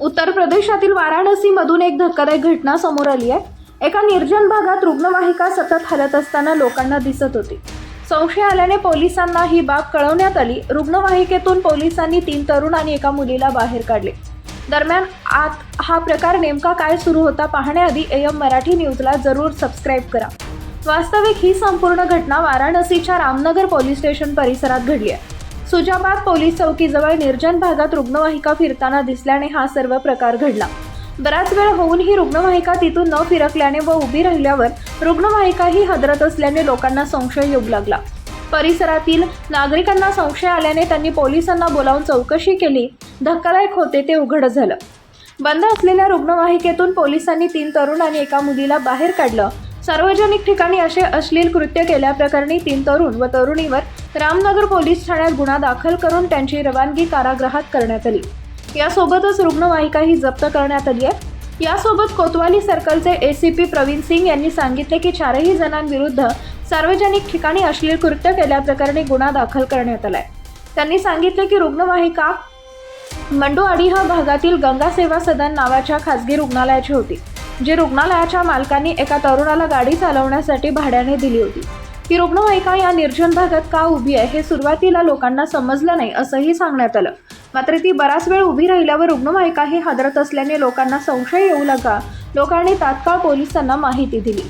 उत्तर प्रदेशातील वाराणसीमधून एक धक्कादायक घटना समोर आली आहे. एका निर्जन भागात रुग्णवाहिका सतत हलत असताना लोकांना दिसत होती. संशय आल्याने पोलिसांना ही बाब कळवण्यात आली. रुग्णवाहिकेतून पोलिसांनी तीन तरुण आणि एका मुलीला बाहेर काढले. दरम्यान आत हा प्रकार नेमका काय सुरू होता पाहण्याआधी एम मराठी न्यूजला जरूर सबस्क्राईब करा. वास्तविक ही संपूर्ण घटना वाराणसीच्या रामनगर पोलीस स्टेशन परिसरात घडली आहे. सुजाबाद पोलीस चौकीजवळ निर्जन भागात रुग्णवाहिका फिरताना दिसल्याने हा सर्व प्रकार घडला. बराच वेळ होऊनही रुग्णवाहिका तिथून न फिरकल्याने व उभी राहिल्यावर रुग्णवाहिकाही हदरत असल्याने लोकांना संशय येऊ लागला. परिसरातील नागरिकांना संशय आल्याने त्यांनी पोलिसांना बोलावून चौकशी केली. धक्कादायक होते ते उघड झालं. बंद असलेल्या रुग्णवाहिकेतून पोलिसांनी तीन तरुण आणि एका मुलीला बाहेर काढलं. सार्वजनिक ठिकाणी असे अश्लील कृत्य केल्याप्रकरणी तीन तरुण व तरुणीवर रामनगर पोलीस ठाण्यात गुन्हा दाखल करून त्यांची रवानगी कारागृहात करण्यात आली. यासोबतच रुग्णवाहिकाही जप्त करण्यात आली आहे. यासोबत कोतवाली सर्कलचे A C P Praveen Singh यांनी सांगितले की चारही जणांविरुद्ध सार्वजनिक ठिकाणी अश्लील कृत्य केल्याप्रकरणी गुन्हा दाखल करण्यात आलाय. त्यांनी सांगितले की रुग्णवाहिका मंडुआडी हा भागातील गंगा सेवा सदन नावाच्या खासगी रुग्णालयाची होती जी रुग्णालयाच्या मालकांनी एका तरुणाला गाडी चालवण्यासाठी भाड्याने दिली होती. ही रुग्णवाहिका या निर्जन भागात का उभी आहे हे सुरुवातीला लोकांना समजलं नाही असंही सांगण्यात आलं. मात्र ती बराच वेळ उभी राहिल्यावर रुग्णवाहिका ही हादरत असल्याने लोकांना संशय येऊ लागला. लोकांनी तात्काळ पोलिसांना माहिती दिली.